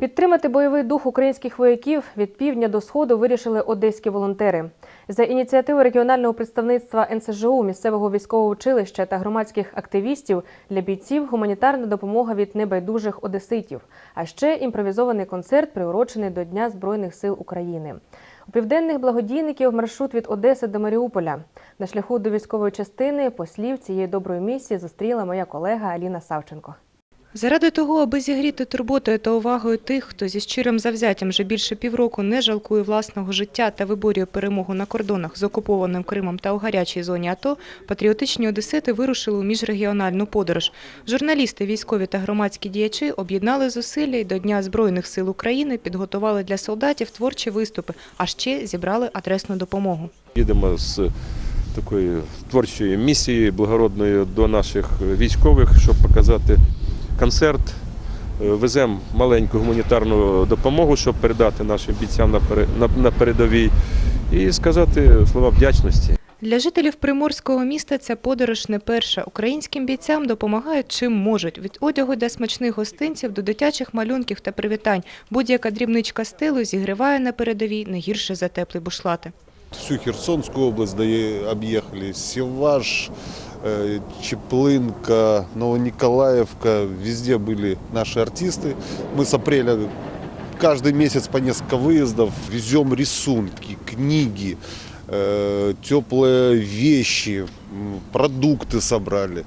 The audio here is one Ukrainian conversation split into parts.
Підтримати бойовий дух українських вояків від півдня до сходу вирішили одеські волонтери. За ініціативи регіонального представництва НСЖУ, місцевого військового училища та громадських активістів для бійців гуманітарна допомога від небайдужих одеситів, а ще імпровізований концерт, приурочений до Дня Збройних сил України. У південних благодійників маршрут від Одеси до Маріуполя. На шляху до військової частини послів цієї доброї місії зустріла моя колега Аліна Савченко. Заради того, аби зігріти турботою та увагою тих, хто зі щирим завзяттям вже більше півроку не жалкує власного життя та виборює перемогу на кордонах з окупованим Кримом та у гарячій зоні АТО, патріотичні одесити вирушили у міжрегіональну подорож. Журналісти, військові та громадські діячі об'єднали зусилля і до Дня Збройних сил України підготували для солдатів творчі виступи, а ще зібрали адресну допомогу. Їдемо з такої творчої місії благородної до наших військових, щоб показати концерт. Е, Веземо маленьку гуманітарну допомогу, щоб передати нашим бійцям на пере- на- на передовій і сказати слова вдячності. Для жителів приморського міста ця подорож не перша. Українським бійцям допомагають чим можуть. Від одягу для смачних гостинців до дитячих малюнків та привітань. Будь-яка дрібничка стилу зігріває на передовій не гірше за теплі бушлати. Всю Херсонскую область дое- объехали, Севаш, э, Чеплынка, Новониколаевка, везде были наши артисты. Мы с апреля каждый месяц по несколько выездов везем рисунки, книги, э, теплые вещи, продукты собрали.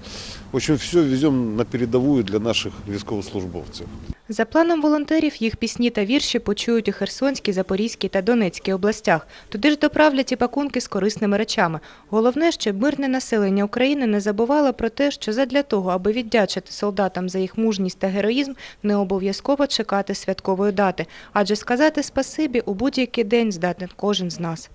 В общем, все везем на передовую для наших військовослужбовців. За планом волонтерів, їх пісні та вірші почують у Херсонській, Запорізькій та Донецькій областях. Туди ж доправлять і пакунки з корисними речами. Головне, щоб мирне населення України не забувало про те, що задля того, аби віддячити солдатам за їх мужність та героїзм, не обов'язково чекати святкової дати, адже сказати спасибі у будь-який день здатен кожен з нас.